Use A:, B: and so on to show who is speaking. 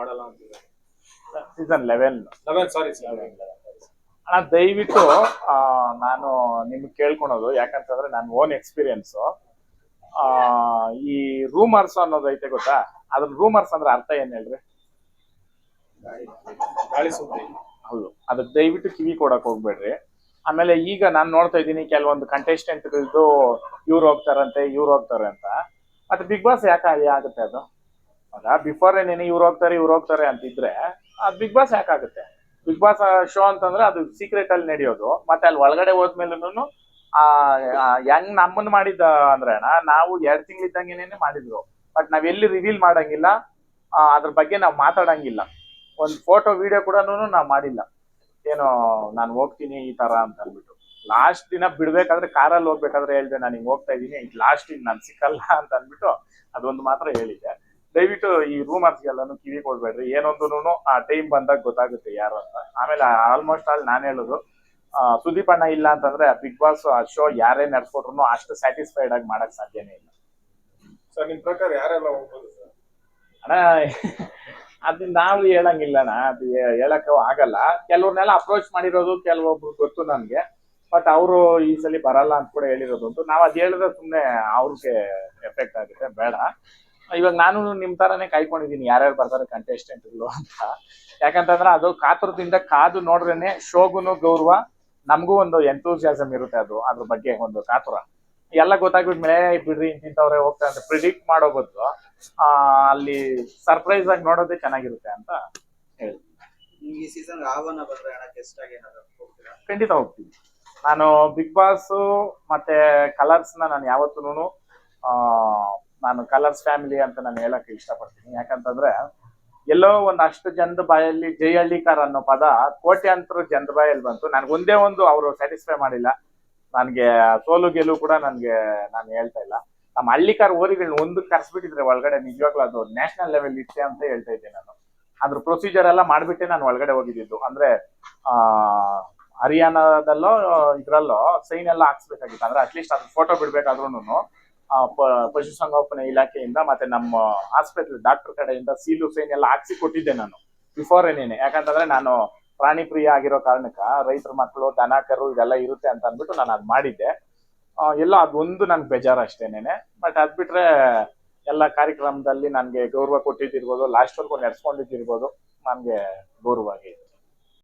A: ಮಾಡಲ್ಲ ಅಂತಿದ್ದಾರೆ.
B: Season eleven
A: eleven ಸಾರಿ
B: ಅಣ್ಣ ದಯವಿಟ್ಟು ನಾನು ನಿಮ್ಗೆ ಕೇಳ್ಕೊಳೋದು. ಯಾಕಂತಂದ್ರೆ ನನ್ನ ಓನ್ ಎಕ್ಸ್ಪೀರಿಯನ್ಸ್ ಈ ರೂಮರ್ಸ್ ಅನ್ನೋದು ಐತೆ ಗೊತ್ತಾ? ಅದ್ರ ರೂಮರ್ಸ್ ಅಂದ್ರೆ ಅರ್ಥ ಏನ್ ಹೇಳ್ರಿ? ಹೌದು. ಅದಕ್ಕೆ ದಯವಿಟ್ಟು ಕಿವಿ ಕೊಡಕ್ ಹೋಗ್ಬೇಡ್ರಿ. ಆಮೇಲೆ ಈಗ ನಾನು ನೋಡ್ತಾ ಇದ್ದೀನಿ ಕೆಲವೊಂದು ಕಂಟೆಸ್ಟೆಂಟ್ಗಳದ್ದು ಇವ್ರು ಹೋಗ್ತಾರಂತೆ ಇವ್ರು ಹೋಗ್ತಾರೆ ಅಂತ. ಮತ್ತೆ ಬಿಗ್ ಬಾಸ್ ಯಾಕೆ ಆಗುತ್ತೆ ಅದು? ಹೌದಾ ಬಿಫೋರ್ ಏನೇನು ಇವ್ರು ಹೋಗ್ತಾರೆ ಇವ್ರು ಹೋಗ್ತಾರೆ ಅಂತಿದ್ರೆ ಅದು ಬಿಗ್ ಬಾಸ್ ಯಾಕಾಗುತ್ತೆ? ಬಿಗ್ ಬಾಸ್ ಶೋ ಅಂತಂದ್ರೆ ಅದು ಸೀಕ್ರೆಟ್ ಅಲ್ಲಿ ನಡೆಯೋದು. ಮತ್ತೆ ಅಲ್ಲಿ ಒಳಗಡೆ ಹೋದ್ಮೇಲೂ ಆ ಹೆಂಗ್ ನಮ್ಮನ್ನ ಮಾಡಿದ್ದ ಅಂದ್ರೆ ನಾವು ಎರಡ್ ತಿಂಗಳಿದ್ದಂಗೆನೇನೆ ಮಾಡಿದ್ರು. ಬಟ್ ನಾವ್ ಎಲ್ಲಿ ರಿವೀಲ್ ಮಾಡಂಗಿಲ್ಲ ಅದ್ರ ಬಗ್ಗೆ ನಾವು ಮಾತಾಡಂಗಿಲ್ಲ. ಒಂದು ಫೋಟೋ ವಿಡಿಯೋ ಕೂಡ ನಾವು ಮಾಡಿಲ್ಲ. ಏನೋ, ನಾನು ಹೋಗ್ತೀನಿ ಈ ತರ ಅಂತ ಅಂದ್ಬಿಟ್ಟು ಲಾಸ್ಟ್ ದಿನ ಬಿಡ್ಬೇಕಾದ್ರೆ ಕಾರಲ್ಲಿ ಹೋಗ್ಬೇಕಾದ್ರೆ ಹೇಳ್ದೆ, ನಾನು ಹಿಂಗ್ ಹೋಗ್ತಾ ಈಗ ಲಾಸ್ಟ್ ಇನ್ ನಾನು ಸಿಕ್ಕಲ್ಲ ಅಂತ ಅಂದ್ಬಿಟ್ಟು ಅದೊಂದು ಮಾತ್ರ ಹೇಳಿದ್ದೆ. ದಯವಿಟ್ಟು ಈ ರೂಮರ್ಸ್ ಎಲ್ಲಾನು ಕಿವಿ ಕೊಡ್ಬೇಡ್ರಿ. ಏನೊಂದು ಆ ಟೈಮ್ ಬಂದಾಗ ಗೊತ್ತಾಗುತ್ತೆ ಯಾರು ಅಂತ. ಆಮೇಲೆ ಆಲ್ಮೋಸ್ಟ್ ಆಲ್ ನಾನು ಹೇಳೋದು ಸುದೀಪ್ ಅಣ್ಣ ಇಲ್ಲ ಅಂತಂದ್ರೆ ಬಿಗ್ ಬಾಸ್ ಆ ಶೋ ಯಾರೇ ನಡ್ಸ್ಕೊಟ್ರು ಅಷ್ಟು ಸ್ಯಾಟಿಸ್ಫೈಡ್ ಆಗಿ ಮಾಡಕ್ ಸಾಧ್ಯನೇ ಇಲ್ಲ.
A: ಸರ್ ನಿಮ್ ಪ್ರಕಾರ ಯಾರೆಲ್ಲ ಹೋಗ್ಬೋದು ಸರ್?
B: ಅಣ್ಣ ಅದು ನಾವು ಹೇಳಂಗಿಲ್ಲಣ್ಣ ಅದು ಹೇಳಕ್ ಆಗಲ್ಲ. ಕೆಲವ್ರನ್ನೆಲ್ಲ ಅಪ್ರೋಚ್ ಮಾಡಿರೋದು ಕೆಲವೊಬ್ರು ಗೊತ್ತು ನನ್ಗೆ. ಬಟ್ ಅವರು ಈ ಸಲ ಬರಲ್ಲ ಅಂತ ಕೂಡ ಹೇಳಿರೋದು ನಾವ್ ನಾವು ಅದ್ ಹೇಳಿದ್ರೆ ಸುಮ್ನೆ ಅವ್ರಿಗೆ ಎಫೆಕ್ಟ್ ಆಗುತ್ತೆ. ಬೇಡ. ಇವಾಗ ನಾನು ನಿಮ್ ತರಾನೇ ಕಾಯ್ಕೊಂಡಿದ್ದೀನಿ ಯಾರ್ಯಾರು ಬರ್ತಾರೆ ಕಂಟೆಸ್ಟೆಂಟ್ಗಳು ಅಂತ. ಯಾಕಂತಂದ್ರೆ ಅದು ಕಾತುರದಿಂದ ಕಾದು ನೋಡ್ರೇನೆ ಶೋಗುನು ಗೌರವ ನಮಗೂ ಒಂದು ಎಂಥೂಸಿಯಾಸಮ್ ಇರುತ್ತೆ ಅದು ಅದ್ರ ಬಗ್ಗೆ ಒಂದು ಕಾತುರ. ಎಲ್ಲ ಗೊತ್ತಾಗ್ಬಿಟ್ಮೇಲೆ "ಏ, ಬಿಡ್ರಿ ಇಂತಿಂತವ್ರೆ ಹೋಗ್ತಾರೆ ಅಂತ ಪ್ರಿಡಿಕ್ಟ್ ಮಾಡೋ ಬದಲು ಆ, ಅಲ್ಲಿ ಸರ್ಪ್ರೈಸ್ ಆಗಿ ನೋಡೋದೇ ಚೆನ್ನಾಗಿರುತ್ತೆ ಅಂತ ಹೇಳಿ.
C: ಈ ಸೀಸನ್ ಬಂದ್ರೆ ಗೆಸ್ಟ್ ಆಗಿ
B: ಖಂಡಿತ ಹೋಗ್ತೀನಿ. ನಾನು ಬಿಗ್ ಬಾಸ್ ಮತ್ತೆ ಕಲರ್ಸ್ನ ನಾನು ಯಾವತ್ತೂ ನಾನು ಕಲರ್ಸ್ ಫ್ಯಾಮಿಲಿ ಅಂತ ನಾನು ಹೇಳಕ್ ಇಷ್ಟಪಡ್ತೀನಿ. ಯಾಕಂತಂದ್ರೆ ಎಲ್ಲೋ ಒಂದ್ ಅಷ್ಟು ಜನದ ಬಾಯಲ್ಲಿ ಜೈ ಹಳ್ಳಿಕಾರ್ ಅನ್ನೋ ಪದ ಕೋಟ್ಯಾಂತರ ಜನದ ಬಾಯಲ್ಲಿ ಬಂತು. ನನಗೆ ಒಂದೇ ಒಂದು ಅವರು ಸ್ಯಾಟಿಸ್ಫೈ ಮಾಡಿಲ್ಲ. ನನ್ಗೆ ಸೋಲು ಗೆಲುವು ಕೂಡ ನನ್ಗೆ ನಾನು ಹೇಳ್ತಾ ಇಲ್ಲ. ನಮ್ಮ ಹಳ್ಳಿಕಾರ್ ಓರಿಗಳನ್ನ ಒಂದು ಕರ್ಸ್ಬಿಟ್ಟಿದ್ರೆ ಒಳಗಡೆ ನಿಜವಾಗ್ಲೂ ಅದು ನ್ಯಾಷನಲ್ ಲೆವೆಲ್ ಇತ್ತೆ ಅಂತ ಹೇಳ್ತಾ ಇದ್ದೆ ನಾನು. ಅದ್ರ ಪ್ರೊಸೀಜರ್ ಎಲ್ಲ ಮಾಡ್ಬಿಟ್ಟೆ ನಾನು ಒಳಗಡೆ ಹೋಗಿದ್ದು. ಅಂದ್ರೆ, ಆ, ಹರಿಯಾಣದಲ್ಲೋ ಇದ್ರಲ್ಲೋ ಸೈನ್ ಎಲ್ಲ ಹಾಕ್ಸ್ಬೇಕಾಗಿತ್ತು. ಅಂದ್ರೆ ಅಟ್ಲೀಸ್ಟ್ ಅದ್ರ ಫೋಟೋ ಬಿಡ್ಬೇಕಾದ್ರೂ ಪಶುಸಂಗೋಪನೆ ಇಲಾಖೆಯಿಂದ ಮತ್ತೆ ನಮ್ಮ ಹಾಸ್ಪಿಟಲ್ ಡಾಕ್ಟರ್ ಕಡೆಯಿಂದ ಸೀಲು ಸೈನ್ ಎಲ್ಲ ಹಾಕ್ಸಿ ಕೊಟ್ಟಿದ್ದೆ ನಾನು. ಬಿಫೋರ್ ಏನೇನೆ ಯಾಕಂತಂದ್ರೆ ನಾನು ಪ್ರಾಣಿ ಪ್ರಿಯ ಆಗಿರೋ ಕಾರಣಕ್ಕ ರೈತರ ಮಕ್ಕಳು ದನ ಕರು ಇದೆಲ್ಲ ಇರುತ್ತೆ ಅಂತ ಅಂದ್ಬಿಟ್ಟು ನಾನು ಅದ್ ಮಾಡಿದ್ದೆ. ಎಲ್ಲ ಅದೊಂದು ನನ್ಗೆ ಬೇಜಾರು ಅಷ್ಟೇನೇನೆ. ಬಟ್ ಅದ್ ಬಿಟ್ರೆ ಎಲ್ಲ ಕಾರ್ಯಕ್ರಮದಲ್ಲಿ ನನಗೆ ಗೌರವ ಕೊಟ್ಟಿದ್ದಿರ್ಬೋದು ಲಾಸ್ಟ್ ವರ್ಗು ನಡ್ಸ್ಕೊಂಡಿದ್ದಿರ್ಬೋದು ನನ್ಗೆ ಗೌರವ ಆಗಿದೆ